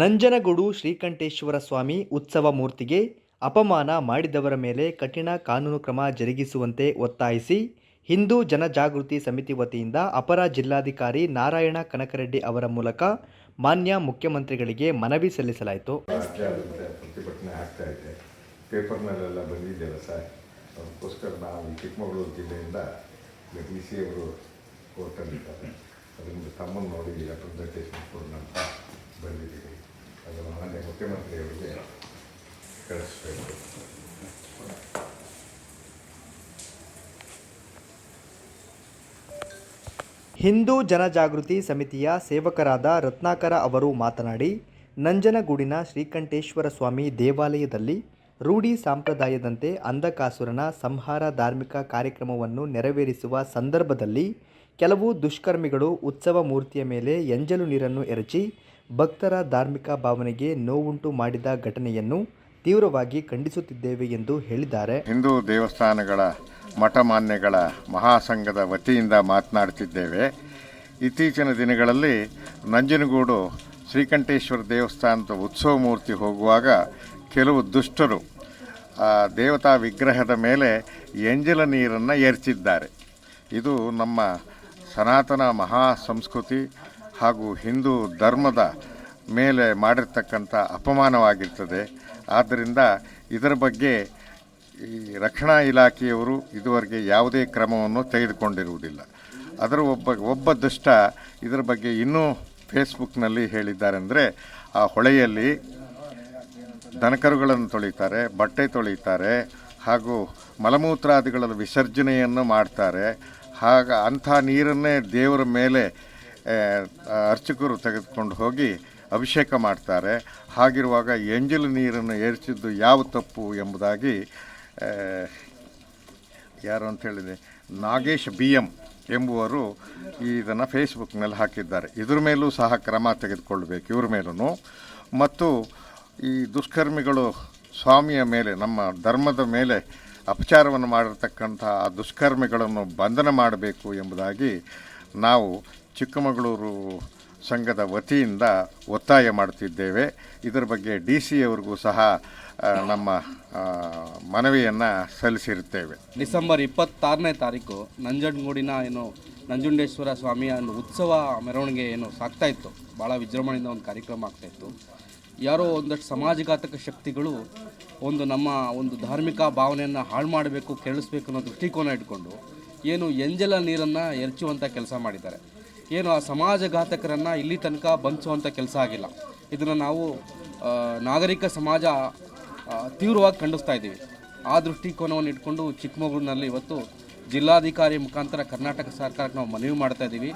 ನಂಜನಗೂಡು ಶ್ರೀಕಂಠೇಶ್ವರ ಸ್ವಾಮಿ ಉತ್ಸವ ಮೂರ್ತಿಗೆ ಅಪಮಾನ ಮಾಡಿದವರ ಮೇಲೆ ಕಠಿಣ ಕಾನೂನು ಕ್ರಮ ಜರುಗಿಸುವಂತೆ ಒತ್ತಾಯಿಸಿ ಹಿಂದೂ ಜನಜಾಗೃತಿ ಸಮಿತಿ ವತಿಯಿಂದ ಅಪರ ಜಿಲ್ಲಾಧಿಕಾರಿ ನಾರಾಯಣ ಕನಕರೆಡ್ಡಿ ಅವರ ಮೂಲಕ ಮಾನ್ಯ ಮುಖ್ಯಮಂತ್ರಿಗಳಿಗೆ ಮನವಿ ಸಲ್ಲಿಸಲಾಯಿತು. ಬಂದಿದ್ದೀವಿ. ಹಿಂದೂ ಜನಜಾಗೃತಿ ಸಮಿತಿಯ ಸೇವಕರಾದ ರತ್ನಾಕರ ಅವರು ಮಾತನಾಡಿ, ನಂಜನಗೂಡಿನ ಶ್ರೀಕಂಠೇಶ್ವರ ಸ್ವಾಮಿ ದೇವಾಲಯದಲ್ಲಿ ರೂಢಿ ಸಂಪ್ರದಾಯದಂತೆ ಅಂಧಕಾಸುರನ ಸಂಹಾರ ಧಾರ್ಮಿಕ ಕಾರ್ಯಕ್ರಮವನ್ನು ನೆರವೇರಿಸುವ ಸಂದರ್ಭದಲ್ಲಿ ಕೆಲವು ದುಷ್ಕರ್ಮಿಗಳು ಉತ್ಸವ ಮೂರ್ತಿಯ ಮೇಲೆ ಎಂಜಲು ನೀರನ್ನು ಎರಚಿ ಭಕ್ತರ ಧಾರ್ಮಿಕ ಭಾವನೆಗೆ ನೋವುಂಟು ಮಾಡಿದ ಘಟನೆಯನ್ನು ತೀವ್ರವಾಗಿ ಖಂಡಿಸುತ್ತಿದ್ದೇವೆ ಎಂದು ಹೇಳಿದ್ದಾರೆ. ಹಿಂದೂ ದೇವಸ್ಥಾನಗಳ ಮಠಮಾನ್ಯಗಳ ಮಹಾಸಂಘದ ವತಿಯಿಂದ ಮಾತನಾಡುತ್ತಿದ್ದೇವೆ. ಇತ್ತೀಚಿನ ದಿನಗಳಲ್ಲಿ ನಂಜನಗೂಡು ಶ್ರೀಕಂಠೇಶ್ವರ ದೇವಸ್ಥಾನದ ಉತ್ಸವ ಮೂರ್ತಿ ಹೋಗುವಾಗ ಕೆಲವು ದುಷ್ಟರು ದೇವತಾ ವಿಗ್ರಹದ ಮೇಲೆ ಎಂಜಲ ನೀರನ್ನು ಎರಚಿದ್ದಾರೆ ಇದು ನಮ್ಮ ಸನಾತನ ಮಹಾ ಸಂಸ್ಕೃತಿ ಹಾಗೂ ಹಿಂದೂ ಧರ್ಮದ ಮೇಲೆ ಮಾಡಿರ್ತಕ್ಕಂಥ ಅಪಮಾನವಾಗಿರ್ತದೆ. ಆದ್ದರಿಂದ ಇದರ ಬಗ್ಗೆ ಈ ರಕ್ಷಣಾ ಇಲಾಖೆಯವರು ಇದುವರೆಗೆ ಯಾವುದೇ ಕ್ರಮವನ್ನು ತೆಗೆದುಕೊಂಡಿರುವುದಿಲ್ಲ. ಅದರ ಒಬ್ಬ ಒಬ್ಬ ದುಷ್ಟ ಇದರ ಬಗ್ಗೆ ಇನ್ನೂ ಫೇಸ್ಬುಕ್ನಲ್ಲಿ ಹೇಳಿದ್ದಾರೆ ಅಂದರೆ ಆ ಹೊಳೆಯಲ್ಲಿ ದನಕರುಗಳನ್ನು ತೊಳಿತಾರೆ, ಬಟ್ಟೆ ತೊಳಿತಾರೆ, ಹಾಗೂ ಮಲಮೂತ್ರಾದಿಗಳ ವಿಸರ್ಜನೆಯನ್ನು ಮಾಡ್ತಾರೆ. ಹಾಗ ಅಂಥ ನೀರನ್ನೇ ದೇವರ ಮೇಲೆ ಅರ್ಚಕರು ತೆಗೆದುಕೊಂಡು ಹೋಗಿ ಅಭಿಷೇಕ ಮಾಡ್ತಾರೆ. ಹಾಗಿರುವಾಗ ಎಂಜಲು ನೀರನ್ನು ಏರಿಸಿದ್ದು ಯಾವ ತಪ್ಪು ಎಂಬುದಾಗಿ ಯಾರು ಅಂತ ಹೇಳಿದೆ, ನಾಗೇಶ್ ಬಿ ಎಂ ಎಂಬುವರು ಇದನ್ನು ಫೇಸ್ಬುಕ್ನಲ್ಲಿ ಹಾಕಿದ್ದಾರೆ. ಇದ್ರ ಮೇಲೂ ಸಹ ಕ್ರಮ ತೆಗೆದುಕೊಳ್ಬೇಕು ಇವ್ರ ಮೇಲೂ ಮತ್ತು ಈ ದುಷ್ಕರ್ಮಿಗಳು ಸ್ವಾಮಿಯ ಮೇಲೆ, ನಮ್ಮ ಧರ್ಮದ ಮೇಲೆ ಅಪಚಾರವನ್ನು ಮಾಡಿರ್ತಕ್ಕಂಥ ಆ ದುಷ್ಕರ್ಮಿಗಳನ್ನು ಬಂಧನ ಮಾಡಬೇಕು ಎಂಬುದಾಗಿ ನಾವು ಚಿಕ್ಕಮಗಳೂರು ಸಂಘದ ವತಿಯಿಂದ ಒತ್ತಾಯ ಮಾಡುತ್ತಿದ್ದೇವೆ. ಇದರ ಬಗ್ಗೆ ಡಿ ಸಿ ಅವ್ರಿಗೂ ಸಹ ನಮ್ಮ ಮನವಿಯನ್ನು ಸಲ್ಲಿಸಿರುತ್ತೇವೆ. ಡಿಸೆಂಬರ್ ಇಪ್ಪತ್ತಾರನೇ ತಾರೀಕು ನಂಜನಗೂಡಿನ ಏನು ನಂಜುಂಡೇಶ್ವರ ಸ್ವಾಮಿಯ ಒಂದು ಉತ್ಸವ ಮೆರವಣಿಗೆ ಏನು ಸಾಗ್ತಾ ಇತ್ತು. ಭಾಳ ವಿಜೃಂಭಣೆಯಿಂದ ಒಂದು ಕಾರ್ಯಕ್ರಮ ಆಗ್ತಾ ಇತ್ತು. ಯಾರೋ ಒಂದಷ್ಟು ಸಮಾಜಘಾತಕ ಶಕ್ತಿಗಳು ಒಂದು ನಮ್ಮ ಒಂದು ಧಾರ್ಮಿಕ ಭಾವನೆಯನ್ನು ಹಾಳು ಮಾಡಬೇಕು, ಕೆರಳಿಸ್ಬೇಕು ಅನ್ನೋ ದೃಷ್ಟಿಕೋನ ಇಟ್ಕೊಂಡು ಏನು ಎಂಜಲ ನೀರನ್ನು ಎರಚುವಂಥ ಕೆಲಸ ಮಾಡಿದ್ದಾರೆ. ಏನು ಆ ಸಮಾಜಘಾತಕರನ್ನು ಇಲ್ಲಿ ತನಕ ಬಂಧಿಸುವಂಥ ಕೆಲಸ ಆಗಿಲ್ಲ. ಇದನ್ನು ನಾವು ನಾಗರಿಕ ಸಮಾಜ ತೀವ್ರವಾಗಿ ಖಂಡಿಸ್ತಾ ಇದ್ದೀವಿ. ಆ ದೃಷ್ಟಿಕೋನವನ್ನು ಇಟ್ಕೊಂಡು ಚಿಕ್ಕಮಗಳೂರಿನಲ್ಲಿ ಇವತ್ತು ಜಿಲ್ಲಾಧಿಕಾರಿ ಮುಖಾಂತರ ಕರ್ನಾಟಕ ಸರ್ಕಾರಕ್ಕೆ ನಾವು ಮನವಿ ಮಾಡ್ತಾ ಇದ್ದೀವಿ.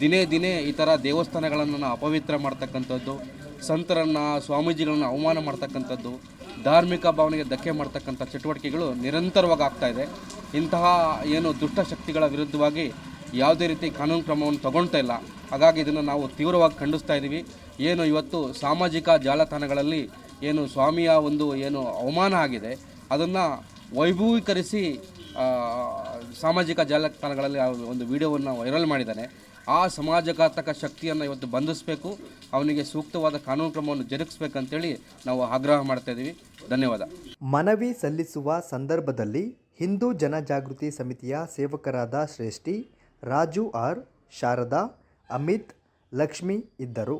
ದಿನೇ ದಿನೇ ಈ ಥರ ದೇವಸ್ಥಾನಗಳನ್ನು ಅಪವಿತ್ರ ಮಾಡ್ತಕ್ಕಂಥದ್ದು ಸಂತರನ್ನು, ಸ್ವಾಮೀಜಿಗಳನ್ನ ಅವಮಾನ ಮಾಡ್ತಕ್ಕಂಥದ್ದು, ಧಾರ್ಮಿಕ ಭಾವನೆಗೆ ಧಕ್ಕೆ ಮಾಡ್ತಕ್ಕಂಥ ಚಟುವಟಿಕೆಗಳು ನಿರಂತರವಾಗಿ ಆಗ್ತಾ ಇದೆ. ಇಂತಹ ಏನು ದುಷ್ಟಶಕ್ತಿಗಳ ವಿರುದ್ಧವಾಗಿ ಯಾವುದೇ ರೀತಿ ಕಾನೂನು ಕ್ರಮವನ್ನು ತಗೊಳ್ತಾ ಇಲ್ಲ. ಹಾಗಾಗಿ ಇದನ್ನು ನಾವು ತೀವ್ರವಾಗಿ ಖಂಡಿಸ್ತಾ ಇದ್ದೀವಿ ಏನು ಇವತ್ತು ಸಾಮಾಜಿಕ ಜಾಲತಾಣಗಳಲ್ಲಿ ಏನು ಸ್ವಾಮಿಯ ಒಂದು ಏನು ಅವಮಾನ ಆಗಿದೆ, ಅದನ್ನು ವೈಭವೀಕರಿಸಿ ಸಾಮಾಜಿಕ ಜಾಲತಾಣಗಳಲ್ಲಿ ಒಂದು ವಿಡಿಯೋವನ್ನು ವೈರಲ್ ಮಾಡಿದ್ದಾನೆ. ಆ ಸಮಾಜಘಾತಕ ಶಕ್ತಿಯನ್ನು ಇವತ್ತು ಬಂಧಿಸಬೇಕು, ಅವನಿಗೆ ಸೂಕ್ತವಾದ ಕಾನೂನು ಕ್ರಮವನ್ನು ಜರುಗಿಸ್ಬೇಕಂತೇಳಿ ನಾವು ಆಗ್ರಹ ಮಾಡ್ತಾ ಇದ್ದೀವಿ ಧನ್ಯವಾದ. ಮನವಿ ಸಲ್ಲಿಸುವ ಸಂದರ್ಭದಲ್ಲಿ ಹಿಂದೂ ಜನಜಾಗೃತಿ ಸಮಿತಿಯ ಸೇವಕರಾದ ಶ್ರೇಷ್ಠಿ ರಾಜು ಆರ್ ಶಾರದಾ, ಅಮಿತ್, ಲಕ್ಷ್ಮಿ ಇದ್ದರು.